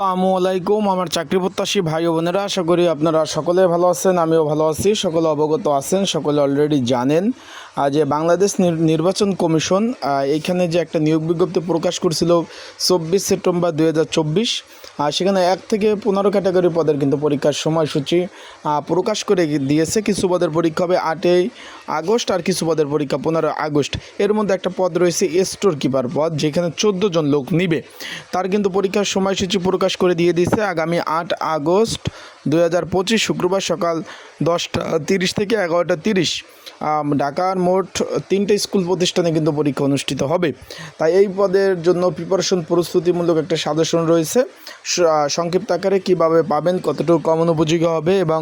আসসালামু আলাইকুম, আমার চাকরি প্রত্যাশী ভাই ও বোনেরা, আশা করি আপনারা সকলে ভালো আছেন, আমিও ভালো আছি, সকলে অবগত আছেন, সকলে অলরেডি জানেন। যে বাংলাদেশ নির- নির্বাচন কমিশন এইখানে যে একটা নিয়োগ বিজ্ঞপ্তি প্রকাশ করছিল চব্বিশ সেপ্টেম্বর দুই হাজার চব্বিশ সেখানে এক থেকে পনেরো ক্যাটাগরি পদের কিন্তু পরীক্ষার সময়সূচি প্রকাশ করে দিয়েছে। কিছু পদের পরীক্ষা হবে আটই আগস্ট আর কিছু পদের পরীক্ষা পনেরো আগস্ট। এর মধ্যে একটা পদ রয়েছে স্টোর কিপার পদ, যেখানে চোদ্দ জন লোক নিবে। তার কিন্তু পরীক্ষার সময়সূচি প্রকাশ করে দিয়ে দিয়েছে। আগামী আট আগস্ট দুই হাজার পঁচিশ শুক্রবার সকাল দশটা তিরিশ থেকে এগারোটা তিরিশ ঢাকার মোট তিনটে স্কুল প্রতিষ্ঠানে কিন্তু পরীক্ষা অনুষ্ঠিত হবে। তাই এই পদের জন্য প্রিপারেশন প্রস্তুতিমূলক একটা সাজেশন রয়েছে। সংক্ষিপ্ত আকারে কীভাবে পাবেন, কতটুকু কমন উপযোগী হবে এবং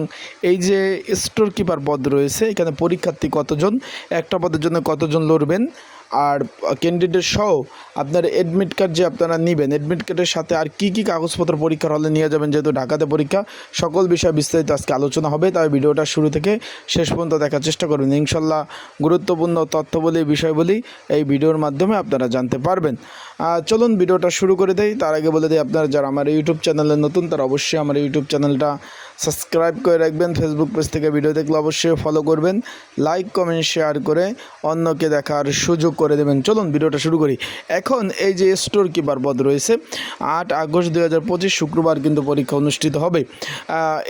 এই যে স্টোর কিপার পদ রয়েছে, এখানে পরীক্ষার্থী কতজন, একটা পদের জন্য কতজন লড়বেন আর ক্যান্ডিডেট সহ আপনার অ্যাডমিট কার্ড যে আপনারা নেবেন অ্যাডমিট কার্ডের সাথে আর কি কি কাগজপত্র পরীক্ষার হলে নিয়ে যাবেন যেহেতু ঢাকাতে পরীক্ষা, সকল বিষয়ে বিস্তারিত আজকে আলোচনা হবে তাই ভিডিওটা শুরু থেকে শেষ পর্যন্ত দেখার চেষ্টা করবেন। ইনশাল্লাহ গুরুত্বপূর্ণ তথ্য বলি বিষয় বলি এই ভিডিওর মাধ্যমে আপনারা জানতে পারবেন। চলুন ভিডিওটা শুরু করে দেই। তার আগে বলে দিই, আপনারা যারা আমার ইউটিউব চ্যানেলে নতুন, তারা অবশ্যই আমার ইউটিউব চ্যানেলটা সাবস্ক্রাইব করে রাখবেন। ফেসবুক পেজ থেকে ভিডিও দেখলে অবশ্যই ফলো করবেন। লাইক কমেন্ট শেয়ার করে অন্যকে দেখার সুযোগ করে দেবেন। চলুন ভিডিওটা শুরু করি। এখন এই যে স্টোর কিপার পদ রয়েছে, আট আগস্ট দুই হাজার পঁচিশ শুক্রবার কিন্তু পরীক্ষা অনুষ্ঠিত হবে।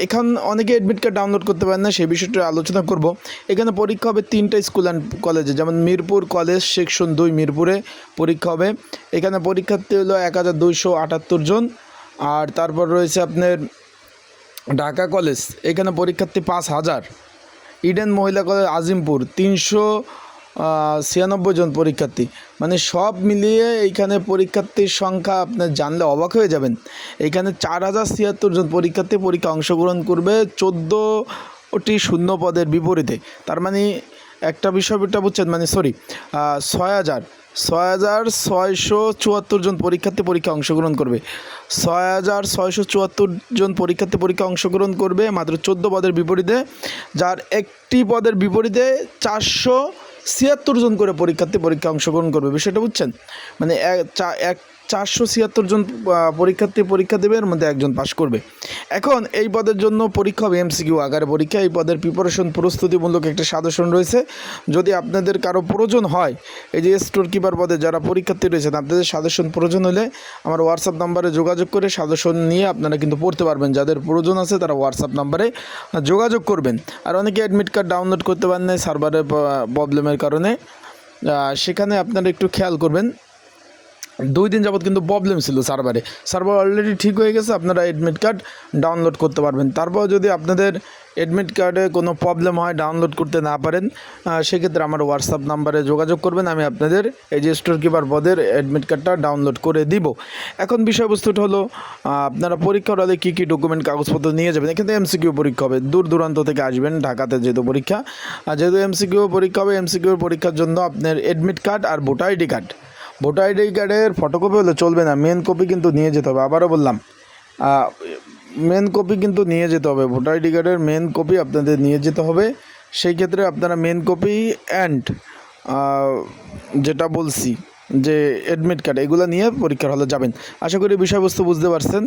এখান অনেকে অ্যাডমিট কার্ড ডাউনলোড করতে পারেন না, সেই বিষয়টা আলোচনা করব। এখানে পরীক্ষা হবে তিনটা স্কুল অ্যান্ড কলেজে যেমন মিরপুর কলেজ, সেকশন দুই মিরপুরে পরীক্ষা হবে। এখানে পরীক্ষার্থী হলো এক হাজার দুইশো আটাত্তর জন। আর তারপর রয়েছে আপনার ঢাকা কলেজ, এখানে পরীক্ষার্থী পাঁচ হাজার। ইডেন মহিলা কলেজ আজিমপুর, তিনশো ছিয়ানব্বই জন পরীক্ষার্থী। মানে সব মিলিয়ে এইখানে পরীক্ষার্থীর সংখ্যা আপনার জানলে অবাক হয়ে যাবেন। এইখানে চার হাজার ছিয়াত্তর জন পরীক্ষার্থী পরীক্ষা অংশগ্রহণ করবে চোদ্দোটি শূন্য পদের বিপরীতে। তার মানে একটা বিষয়টা বুঝছেন? মানে সরি ছয় হাজার ছয় হাজার ছয়শো চুয়াত্তর জন পরীক্ষার্থী পরীক্ষা অংশগ্রহণ করবে। ছয় হাজার ছয়শো চুয়াত্তর জন পরীক্ষার্থী পরীক্ষা অংশগ্রহণ করবে মাত্র চোদ্দ পদের বিপরীতে, যার একটি পদের বিপরীতে চারশো ছিয়াত্তর জন করে পরীক্ষার্থী পরীক্ষা অংশগ্রহণ করবে বিষয়টা বুঝছেন? মানে এক চারশো ছিয়াত্তর জন পরীক্ষার্থী পরীক্ষা দেবে, এর মধ্যে একজন পাশ করবে। এখন এই পদের জন্য পরীক্ষা হবে এমসিকিউ আকারে পরীক্ষা। এই পদের প্রিপারেশন প্রস্তুতিমূলক একটা সাজেশন রয়েছে। যদি আপনাদের কারও প্রয়োজন হয়, এই যে স্টোর কিপার পদে যারা পরীক্ষার্থী রয়েছেন আপনাদের সাজেশন প্রয়োজন হলে আমার হোয়াটসঅ্যাপ নাম্বারে যোগাযোগ করে সাজেশন নিয়ে আপনারা কিন্তু পড়তে পারবেন। যাদের প্রয়োজন আছে, তারা হোয়াটসঅ্যাপ নাম্বারে যোগাযোগ করবেন। আর অনেকে অ্যাডমিট কার্ড ডাউনলোড করতে পারেন না সার্ভারের প্রবলেমের কারণে। সেখানে আপনারা একটু খেয়াল করবেন। দুই দিন যাবত কিন্তু প্রবলেম ছিল সার্ভারে সার্ভার অলরেডি ঠিক হয়ে গেছে, আপনারা অ্যাডমিট কার্ড ডাউনলোড করতে পারবেন। তারপর যদি আপনাদের অ্যাডমিট কার্ডে কোনো প্রবলেম হয় ডাউনলোড করতে না পারেন সেক্ষেত্রে আমার হোয়াটসঅ্যাপ নাম্বারে যোগাযোগ করবেন, আমি আপনাদের এই যে স্টোর কিপার পদের অ্যাডমিট কার্ডটা ডাউনলোড করে দিব। এখন বিষয়বস্তুটা হলো আপনারা পরীক্ষার হলে কী কী ডকুমেন্ট কাগজপত্র নিয়ে যাবেন? এখানে এমসিকিউ পরীক্ষা হবে। দূর দূরান্ত থেকে আসবেন ঢাকাতে যেহেতু পরীক্ষা। আর যেহেতু এমসিকিউ পরীক্ষা হবে এমসিকিউ পরীক্ষার জন্য আপনার অ্যাডমিট কার্ড আর voter ID card voter ID কার্ডের ফটোকপি হলে চলবে না মেন কপি কিন্তু নিয়ে যেতে হবে। আবারও বললাম মেন কপি কিন্তু নিয়ে যেতে হবে। ভোটার আইডি কার্ডের মেন কপি আপনাদের নিয়ে যেতে হবে। সেই ক্ষেত্রে আপনারা মেন কপি অ্যান্ড যেটা বলছি, যে অ্যাডমিট কার্ড এগুলো নিয়ে পরীক্ষার হলে যাবেন। আশা করি বিষয়বস্তু বুঝতে পারছেন।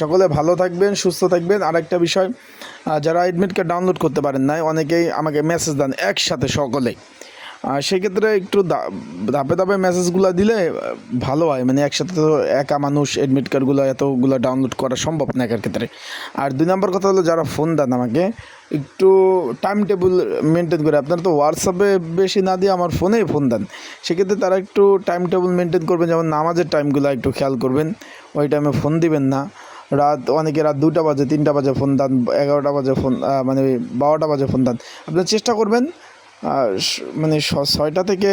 সকলে ভালো থাকবেন, সুস্থ থাকবেন। আরেকটা বিষয় যারা অ্যাডমিট কার্ড ডাউনলোড করতে পারেন নাই, অনেকেই আমাকে মেসেজ দেন একসাথে সকলেই আর সেক্ষেত্রে একটু ধাপে ধাপে মেসেজগুলো দিলে ভালো হয়। মানে একসাথে তো একা মানুষ অ্যাডমিট কার্ডগুলো এতগুলো ডাউনলোড করা সম্ভব না একার ক্ষেত্রে। আর দুই নম্বর কথা হলো, যারা ফোন দেন আমাকে, একটু টাইম টেবিল মেনটেন করে, আপনারা তো হোয়াটসঅ্যাপে বেশি না দিয়ে আমার ফোনেই ফোন দেন। সেক্ষেত্রে তারা একটু টাইম টেবিল মেনটেন করবেন, যেমন নামাজের টাইমগুলো একটু খেয়াল করবেন, ওই টাইমে ফোন দিবেন না। রাত, অনেকে রাত দুটা বাজে, তিনটা বাজে ফোন দেন, এগারোটা বাজে ফোন মানে বারোটা বাজে ফোন দেন। আপনারা চেষ্টা করবেন মানে ছয়টা থেকে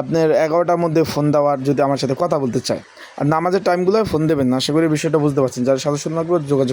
আপনার এগারোটার মধ্যে ফোন দেওয়ার যদি আমার সাথে কথা বলতে চায়। আর নামাজের টাইমগুলোয় ফোন দেবেন না, আশা করি বিষয়টা বুঝতে পারছেন। যারা সদস্য যোগাযোগ